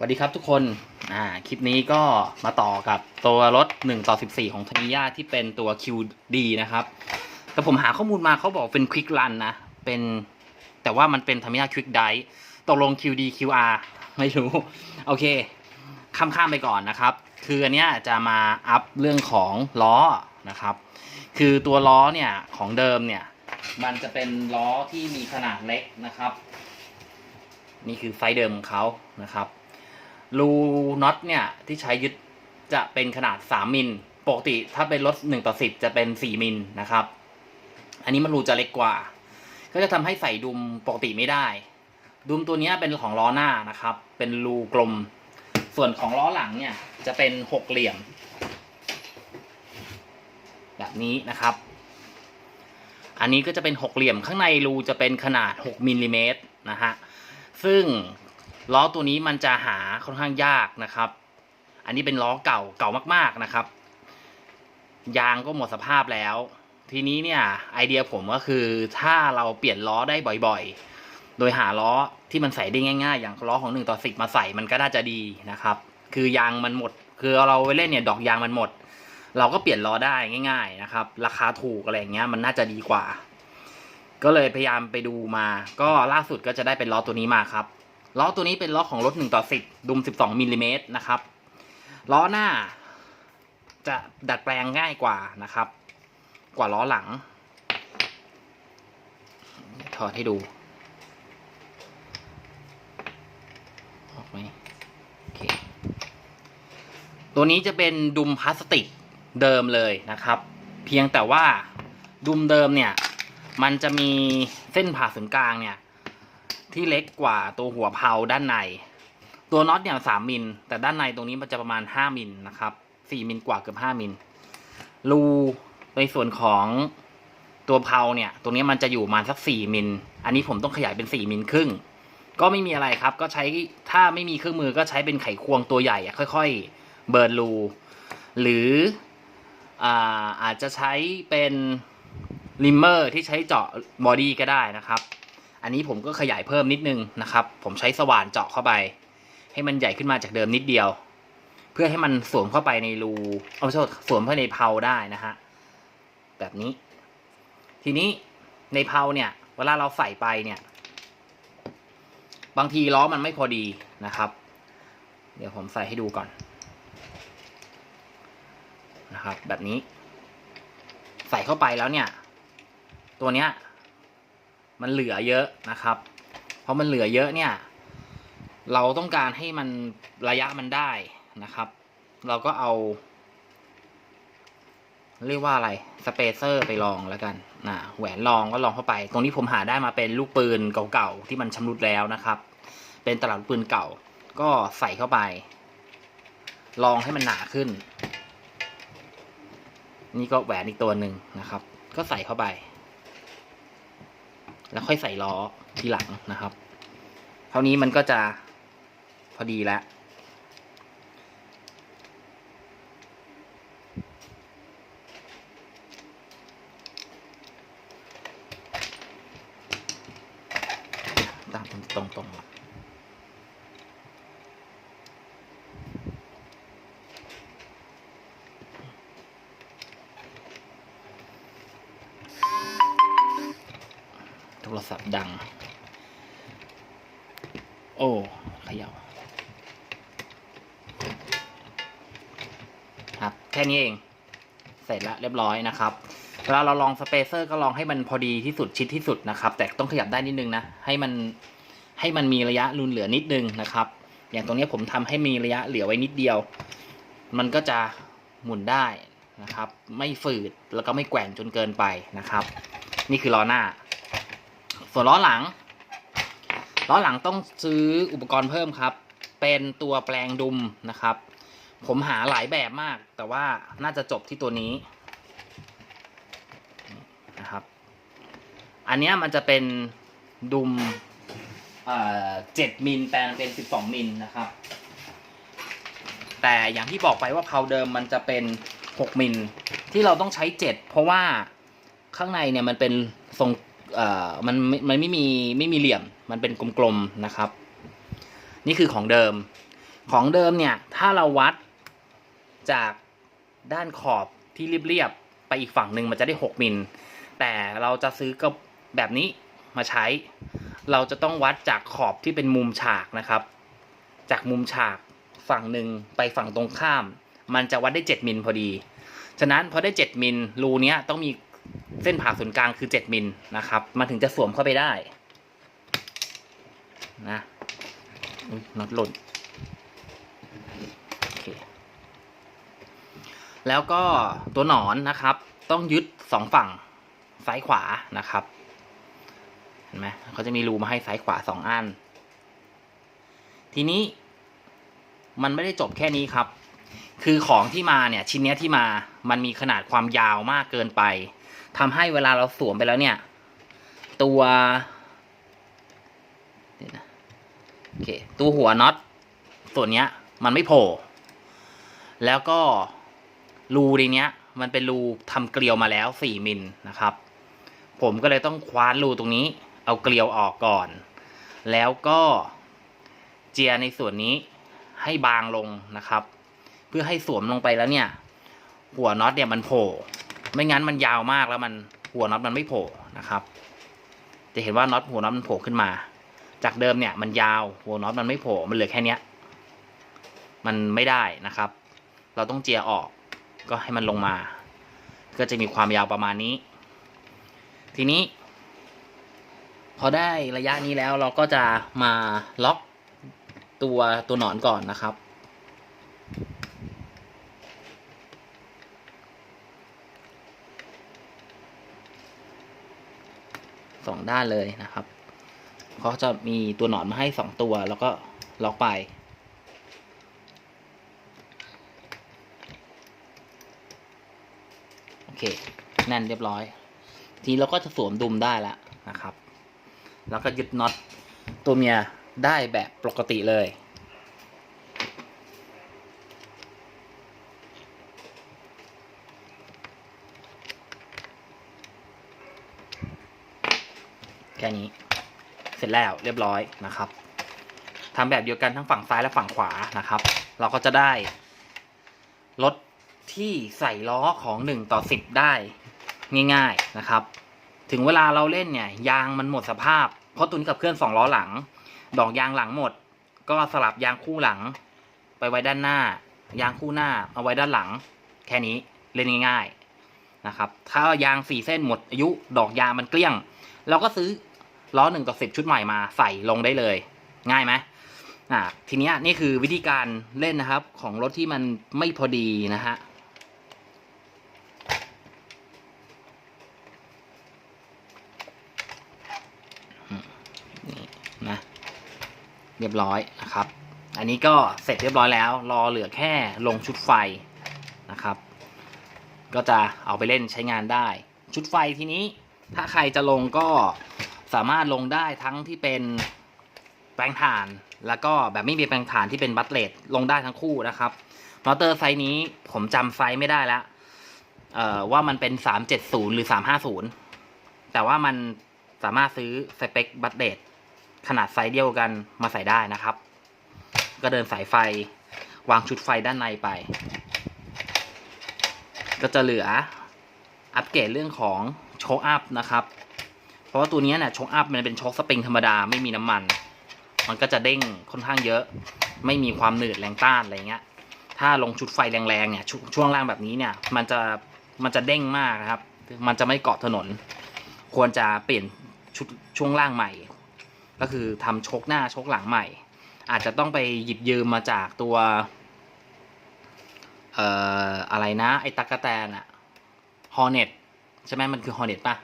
สวัสดีครับทุกคน อ่า คลิปนี้ก็มาต่อกับตัวรถ1ต่อ14 ของทมิยาที่เป็นตัว QD นะครับ แต่ผมหาข้อมูลมาเขาบอกเป็น Quick Run นะ เป็น แต่ว่ามันเป็นทมิยา Quick Die ตกลง QD QR ไม่รู้ โอเค ข้ามข้ามไปก่อนนะครับ คืออันเนี้ยจะมาอัพเรื่องของล้อนะครับ คือตัวล้อเนี่ยของเดิมเนี่ย มันจะเป็นล้อที่มีขนาดเล็กนะครับ นี่คือไซส์เดิมของเขานะครับ รูน็อตเนี่ยที่ใช้ยึดจะเป็นขนาด 3 มิล ปกติถ้าเป็นรถ1ต่อ10 จะเป็น 4 มิลนะครับ อันนี้มันรูจะเล็กกว่า ก็จะทำให้ใส่ดุมปกติไม่ได้ ดุมตัวนี้เป็นของล้อหน้านะครับ เป็นรูกลม ส่วนของล้อหลังเนี่ยจะเป็นหกเหลี่ยม แบบนี้นะครับ อันนี้ก็จะเป็นหกเหลี่ยมข้างในรูจะเป็นขนาด 6มิลลิเมตรนะฮะซึ่ง ล้อตัวนี้มันจะหาค่อนข้างยากนะครับ อันนี้เป็นล้อเก่าเก่ามากๆนะครับ ยางก็หมดสภาพแล้ว ทีนี้เนี่ยไอเดียผมก็คือถ้าเราเปลี่ยนล้อได้บ่อยๆ โดยหาล้อที่มันใส่ได้ง่าย ๆ อย่างล้อของ1ต่อ10 มาใส่มันก็น่าจะดีนะครับ คือยางมันหมด คือเราไปเล่นเนี่ยดอกยางมันหมด เราก็เปลี่ยนล้อได้ง่าย ๆนะครับ ราคาถูกอะไรอย่างเงี้ยมันน่าจะดีกว่า ก็เลยพยายามไปดูมา ก็ล่าสุดก็จะได้เป็นล้อตัวนี้มาครับ ล้อตัวนี้เป็นล้อของรถ1ต่อ10ดุม 12มิลลิเมตรนะครับล้อหน้าจะดัดแปลงง่ายกว่านะครับ กว่าล้อหลัง ถอดให้ดูออกไหมโอเคตัวนี้จะเป็นดุมพลาสติกเดิมเลยนะครับ เพียงแต่ว่าดุมเดิมเนี่ย มันจะมีเส้นผ่าศูนย์กลางเนี่ย ที่เล็กกว่าตัวหัวเพลาด้านใน ตัวน็อตเนี่ยสามมิลแต่ด้านในตรงนี้มันจะประมาณห้ามิลนะครับสี่มิลกว่าเกือบห้ามิลรูในส่วนของตัวเพลาเนี่ยตรงนี้มันจะอยู่ประมาณสักสี่มิลอันนี้ผมต้องขยายเป็นสี่มิลครึ่ง ก็ไม่มีอะไรครับ ก็ใช้ถ้าไม่มีเครื่องมือก็ใช้เป็นไขควงตัวใหญ่ค่อยๆ เบิร์นรูหรืออาอาจจะใช้เป็นลิมเมอร์ที่ใช้เจาะบอดี้ก็ได้นะครับ อันนี้ผมก็ขยายเพิ่มนิดนึงนะครับ ผมใช้สว่านเจาะเข้าไป ให้มันใหญ่ขึ้นมาจากเดิมนิดเดียว เพื่อให้มันสวมเข้าไปในรูเอาไม่ใช่สวมเข้าในเพลาได้นะฮะแบบนี้ ทีนี้ในเพลาเนี่ยเวลาเราใส่ไปเนี่ย บางทีล้อมันไม่พอดีนะครับ เดี๋ยวผมใส่ให้ดูก่อนนะครับ แบบนี้ ใส่เข้าไปแล้วเนี่ย ตัวเนี้ย มันเหลือเยอะนะครับ เพราะมันเหลือเยอะเนี่ย เราต้องการให้มันระยะมันได้นะครับ เราก็เอา เรียกว่าอะไรสเปเซอร์ไปลองแล้วกันนะแหวนลองก็ลองเข้าไป ตรงนี้ผมหาได้มาเป็นลูกปืนเก่าๆที่มันชำรุดแล้วนะครับ เป็นตลับปืนเก่า ก็ใส่เข้าไป ลองให้มันหนาขึ้น นี่ก็แหวนอีกตัวหนึ่งนะครับ ก็ใส่เข้าไป แล้วค่อยใส่ล้อทีหลังนะครับ เท่านี้มันก็จะพอดีแล้ว ตั้งตรงตรงๆโทร ศัพท์ดัง โอ้ขย่าครับแค่นี้เอง เสร็จแล้วเรียบร้อยนะครับเวลาเราลองสเปเซอร์ก็ลองให้มันพอดีที่สุดชิดที่สุดนะครับ แต่ต้องขยับได้นิดนึงนะ ให้มันให้มันมีระยะรุนเหลือนิดนึงนะครับ อย่างตรงนี้ผมทำให้มีระยะเหลือไว้นิดเดียว มันก็จะหมุนได้นะครับ ไม่ฝืดแล้วก็ไม่แกว่งจนเกินไปนะครับ นี่คือล้อหน้า ส่วนล้อหลัง ล้อหลังต้องซื้ออุปกรณ์เพิ่มครับ เป็นตัวแปลงดุมนะครับ ผมหาหลายแบบมาก แต่ว่าน่าจะจบที่ตัวนี้นะครับ อันเนี้ยมันจะเป็นดุมเจ็ดมิลแปลงเป็นสิบสองมิลนะครับ แต่อย่างที่บอกไปว่าเพาเดิมมันจะเป็นหกมิลที่เราต้องใช้เจ็ดเพราะว่าข้างในเนี่ยมันเป็นทรง มันไม่มันไม่มีไม่มีเหลี่ยมมันเป็นกลมๆนะครับ นี่คือของเดิม ของเดิมเนี่ยถ้าเราวัดจากด้านขอบที่เรียบๆไปอีกฝั่งหนึ่งมันจะได้ 6มิลแต่เราจะซื้อก็แบบนี้มาใช้ เราจะต้องวัดจากขอบที่เป็นมุมฉากนะครับ จากมุมฉากฝั่งหนึ่งไปฝั่งตรงข้าม มันจะวัดได้ 7มิลพอดี ฉะนั้นพอได้ 7มิลรูเนี้ยต้องมี เส้นผ่าศูนย์กลางคือ7มิลนะครับ มันถึงจะสวมเข้าไปได้นะน็อตหล่นแล้วก็ตัวหนอนนะครับ ต้องยึดสองฝั่งซ้ายขวานะครับ เห็นไหมเขาจะมีรูมาให้ซ้ายขวาสองอัน ทีนี้มันไม่ได้จบแค่นี้ครับ คือของที่มาเนี่ยชิ้นเนี้ยที่มามันมีขนาดความยาวมากเกินไป ทำให้เวลาเราสวมไปแล้วเนี่ย ตัวโอเคตัวหัวน็อตส่วนเนี้ย มันไม่โผล่แล้วก็รูในเนี้ย มันเป็นรูทำเกลียวมาแล้วสี่มิลนะครับ ผมก็เลยต้องคว้านรูตรงนี้ เอาเกลียวออกก่อน แล้วก็เจียในส่วนนี้ให้บางลงนะครับ เพื่อให้สวมลงไปแล้วเนี่ย หัวน็อตเนี่ยมันโผล่ ไม่งั้นมันยาวมากแล้วมันหัวน็อตมันไม่โผล่นะครับ จะเห็นว่าน็อตหัวน็อตมันโผล่ขึ้นมา จากเดิมเนี่ยมันยาวหัวน็อตมันไม่โผล่มันเหลือแค่เนี้ย มันไม่ได้นะครับ เราต้องเจียออกก็ให้มันลงมา ก็จะมีความยาวประมาณนี้ ทีนี้ พอได้ระยะนี้แล้วเราก็จะมาล็อกตัวตัวหนอนก่อนนะครับ สองด้านเลยนะครับเขาจะมีตัวหนอนมาให้สองตัวแล้วก็ล็อกไป โอเค แน่นเรียบร้อย ทีเราก็จะสวมดุมได้แล้วนะครับ แล้วก็ยึดน็อตตัวเมียได้แบบปกติเลย แค่นี้ เสร็จแล้วเรียบร้อยนะครับทำแบบเดียวกันทั้งฝั่งซ้ายและฝั่งขวานะครับ เราก็จะได้รถที่ใส่ล้อของหนึ่งต่อสิบได้ง่าย ๆนะครับ ถึงเวลาเราเล่นเนี่ย ยางมันหมดสภาพ เพราะตัวนี้กับเคลื่อนสองล้อหลัง ดอกยางหลังหมด ก็สลับยางคู่หลัง ไปไว้ด้านหน้า ยางคู่หน้าเอาไว้ด้านหลัง แค่นี้เล่นง่าย ๆนะครับ ถ้ายางสี่เส้นหมดอายุดอกยางมันเกลี้ยง เราก็ซื้อ ล้อหนึ่งต่อสิบชุดใหม่มาใส่ลงได้เลย ง่ายไหมอ่าทีนี้นี่คือวิธีการเล่นนะครับ ของรถที่มันไม่พอดีนะฮะนี่นะเรียบร้อยนะครับ อันนี้ก็เสร็จเรียบร้อยแล้ว รอเหลือแค่ลงชุดไฟนะครับ ก็จะเอาไปเล่นใช้งานได้ ชุดไฟทีนี้ถ้าใครจะลงก็ สามารถลงได้ทั้งที่เป็นแปลงถ่าน แล้วก็แบบไม่มีแปลงถ่านที่เป็นบัตเลตลงได้ทั้งคู่นะครับมอเตอร์ไซส์นี้ผมจำไซส์ไม่ได้แล้วเอ่อว่ามันเป็น370หรือ350แต่ว่ามันสามารถซื้อสเปคบัตเลตขนาดไซส์เดียวกันมาใส่ได้นะครับ ก็เดินสายไฟวางชุดไฟด้านในไป ก็จะเหลืออัปเกรดเรื่องของโชคอัพนะครับ เพราะว่าตัวนี้เนี่ยโชคอัพมันเป็นโชคสปริงธรรมดาไม่มีน้ำมัน มันก็จะเด้งค่อนข้างเยอะ ไม่มีความหนืดแรงต้านอะไรเงี้ย ถ้าลงชุดไฟแรงๆเนี่ยชช่วงล่างแบบนี้เนี่ย มันจะมันจะเด้งมากนะครับ มันจะไม่เกาะถนน ควรจะเปลี่ยนชุดช่วงล่างใหม่ ก็คือทำโชคหน้าชคหลังใหม่ อาจจะต้องไปหยิบยืมมาจากตัวเอ่ออะไรนะ ไอ้ตักกะแตนอะฮอร์เน็ตใช่ไหมมันคือฮอร์เน็ตปะ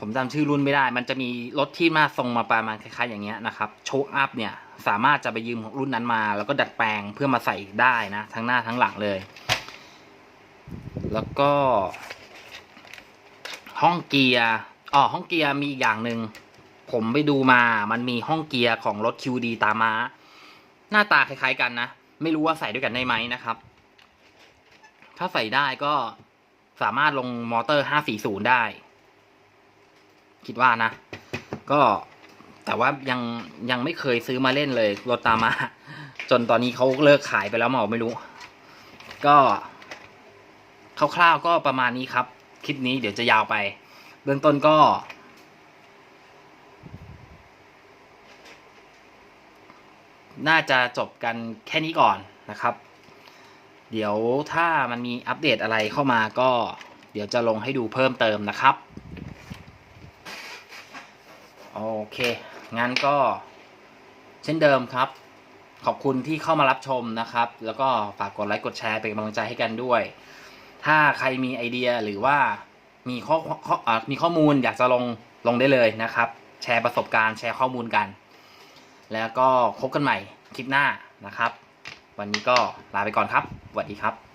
ผมจำชื่อรุ่นไม่ได้ มันจะมีรถที่มาทรงมาประมาณคล้ายๆอย่างเงี้ยนะครับโชคอัพเนี่ยสามารถจะไปยืมของรุ่นนั้นมา แล้วก็ดัดแปลงเพื่อมาใส่ได้นะ ทั้งหน้าทั้งหลังเลย แล้วก็ ห้องเกียร์อ๋อห้องเกียร์มีอีกอย่างหนึ่งผมไปดูมา มันมีห้องเกียร์ของรถ QD ตามมาหน้าตาคล้ายๆกันนะ ไม่รู้ว่าใส่ด้วยกันได้ไหมนะครับ ถ้าใส่ได้ก็สามารถลงมอเตอร์ 540 ได้ คิดว่านะ ก็แต่ว่ายังยังไม่เคยซื้อมาเล่นเลยรถตามา จนตอนนี้เขาเลิกขายไปแล้วเมาไม่รู้ ก็คร่าวๆก็ประมาณนี้ครับ คลิปนี้เดี๋ยวจะยาวไป เบื้องต้นก็ น่าจะจบกันแค่นี้ก่อนนะครับ เดี๋ยวถ้ามันมีอัปเดตอะไรเข้ามาก็ เดี๋ยวจะลงให้ดูเพิ่มเติมนะครับ โอเค งั้นก็เช่นเดิมครับ ขอบคุณที่เข้ามารับชมนะครับ แล้วก็ฝากกดไลค์กดแชร์เป็นกำลังใจให้กันด้วย ถ้าใครมีไอเดียหรือว่ามีข้อข้อมีข้อมูลอยากจะลงลงได้เลยนะครับ แชร์ประสบการณ์แชร์ข้อมูลกัน แล้วก็พบกันใหม่คลิปหน้านะครับ วันนี้ก็ลาไปก่อนครับสวัสดีครับ